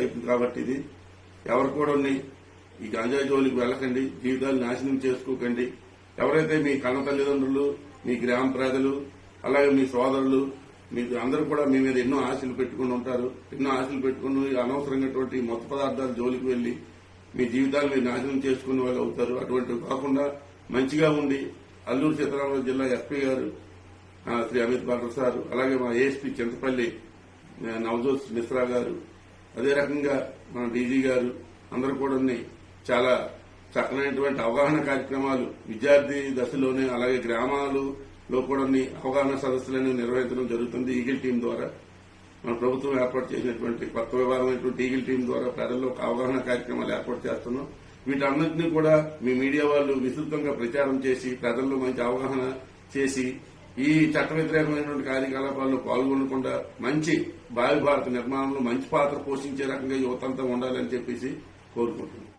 Type కాబట్టి ఇది. ఎవరు కూడా ఉన్నాయి ఈ గంజాయి జోలికి వెళ్ళకండి. జీవితాలు నాశనం చేసుకోకండి. ఎవరైతే మీ కన్న తల్లిదండ్రులు మీ గ్రామ ప్రజలు అలాగే మీ సోదరులు మీకు అందరూ కూడా మీ మీద ఎన్నో ఆశలు పెట్టుకుని ఉంటారు. ఎన్నో ఆశలు పెట్టుకుని అనవసరమైనటువంటి మొత్త పదార్థాలు జోలికి వెళ్ళి మీ జీవితాలు మీరు నాశనం చేసుకునే వాళ్ళు అవుతారు. అటువంటివి కాకుండా మంచిగా ఉండి అల్లూరు సీతారామరాజు జిల్లా ఎస్పీ గారు శ్రీ అమిత్ బాటర్ సార్ అలాగే మా ఏఎస్పీ చింతపల్లి నవజోత్ మిశ్రా గారు అదే రకంగా మన డీజీ గారు అందరూ కూడా చాలా చక్కనైనటువంటి అవగాహన కార్యక్రమాలు విద్యార్థి దశలోనే అలాగే గ్రామాలలో కూడా అవగాహన సదస్సులను నిర్వహించడం జరుగుతుంది ఈగిల్ టీం ద్వారా. మన ప్రభుత్వం ఏర్పాటు చేసినటువంటి కొత్త విభాగమైనటువంటి ఈగిల్ టీం ద్వారా ప్రజల్లో ఒక అవగాహన కార్యక్రమాలు ఏర్పాటు చేస్తున్నాం. వీటన్నింటినీ కూడా మీ మీడియా వాళ్ళు విస్తృతంగా ప్రచారం చేసి ప్రజల్లో మంచి అవగాహన చేసి ఈ చట్ట వ్యతిరేకమైనటువంటి కార్యకలాపాల్లో పాల్గొనకుండా మంచి భావి భారత నిర్మాణంలో మంచి పాత్ర పోషించే రకంగా యువతంతా ఉండాలని చెప్పేసి కోరుకుంటున్నాం